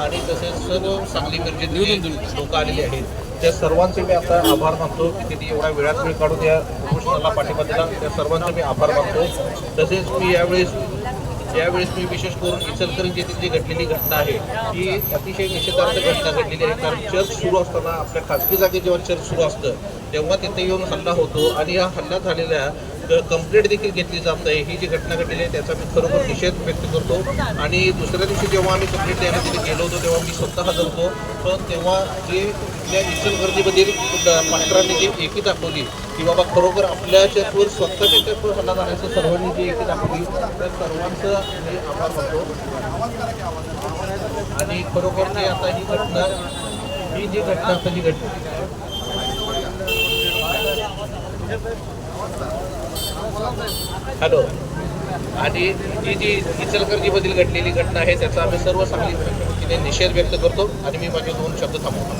आणि तसेच सर्व सांगली मिरजेतून लोक आलेले आहेत. त्या सर्वांचे मी आता आभार मानतो की त्यांनी एवढा वेळात वेळ काढून या उपोषणाला पाठिंबा दिला. त्या सर्वांचा मी आभार मानतो. तसेच मी यावेळेस यावेळेस मी विशेष करून इचलकरंजी येथील जी घडलेली घटना आहे. ही अतिशय निषेधार्थ घटना घडलेली आहे. कारण चर्च सुरू असताना आपल्या खाजगी जागेत जेव्हा चर्च सुरू असतं तेव्हा तिथे येऊन हल्ला होतो. आणि या हल्ला झालेल्या कंप्लेंट देखील घेतली जात आहे. ही जी घटना घडलेली आहे त्याचा मी खरोखर निषेध व्यक्त करतो. आणि दुसऱ्या दिवशी जेव्हा आम्ही कंप्लेंट द्यायला तिथे गेलो होतो तेव्हा मी स्वतः हजर होतो पण तेव्हा जे त्या इचलकरंजीमधील पात्रांनी जी एकी दाखवली की बाबा खरोखर आपल्या चर्चवर स्वतःच्या चर्चवर हल्ला जाण्याचं सर्वांनी जी एकी दाखवली त्या सर्वांचं मी आभार मानतो. आणि खरोखर ते आता ही घटना ही जी घटना आता जी घटना हॅलो. आणि ही जी इचलकरंजीमधील घडलेली घटना आहे त्याचा आम्ही सर्व सांगली तिने निषेध व्यक्त करतो आणि मी माझे दोन शब्द थांबवतो.